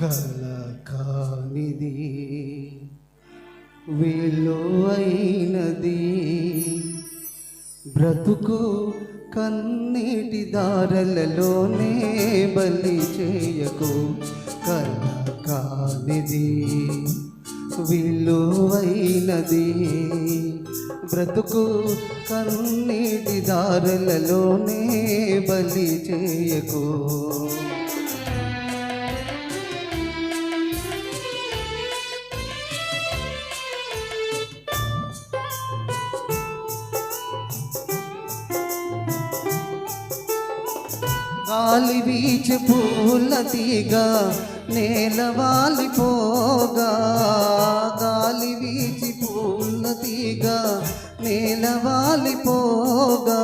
కల కానిది విలువైనది. బ్రతుకు కన్నీటి దారలలోనే బలి చేయకు కల కానిది విలువైనది. బ్రతుకు కన్నీటి దారులలోనే బలి చేయకు గాలి వీచి పూల తీగ నేల వాలిపోగా. గాలి వీచి పూల తీగ నేల వాలిపోగా.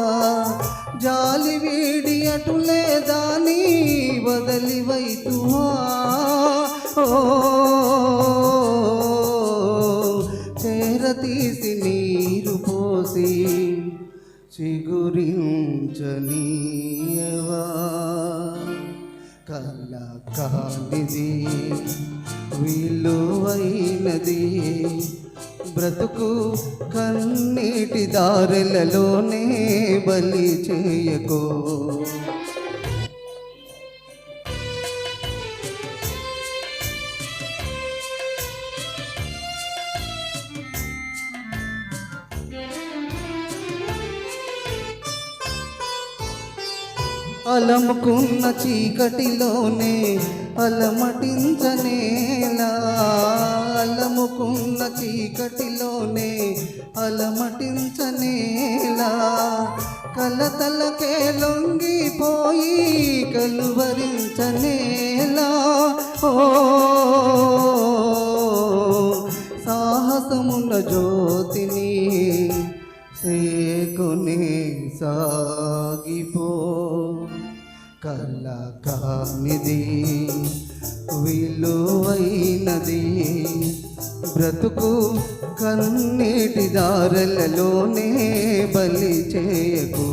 జాలి వీడి అటు లేదాని వదలి వైతువా? ఓ చేరతీసి నీరు పోసి చిగురించనీయవా కానిది విలువైనది బ్రతుకు కన్నీటి దారులలోనే బలి చేయకో. అలముకున్న చీకటిలోనే అలమటించనేలా అలముకున్న చీకటిలోనే అలమటించనేలా కలతలకే లొంగిపోయి కలువరించనేలా ఓ సాహసమున్న జ్యోతిని సేకుని సాగిపో. కల కానిది విలువైనది. బ్రతుకు కన్నీటి దారలలోనే బలి చేయకు.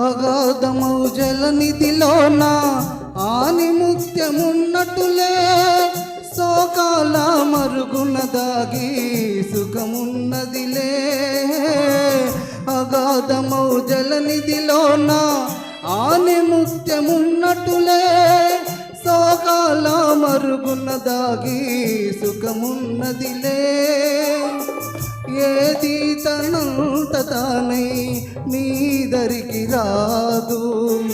అగాధమౌ జలనిధిలోన ఆని ముత్యమున్నట్టులే సోకాల మరుగున దాగి సుఖమున్నదిలే. అగాధమౌ జలనిధిలోన ఆని ముత్యమున్నట్టులే శోకాల మరుగున దాగి సుఖమున్నదిలే. ఏది తనంత తానై నీ దరికి రాదు.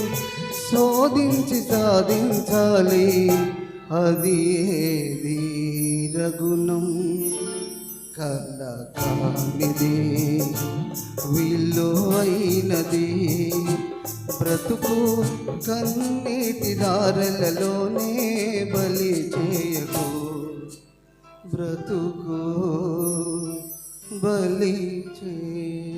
శోధించి సాధించాలి. అది ఏది? రఘునం కల కానిది విలువైనది బ్రతుకు కన్నీటి దారలలోనే బలి చేయకు. బ్రతుకు బలి చేయ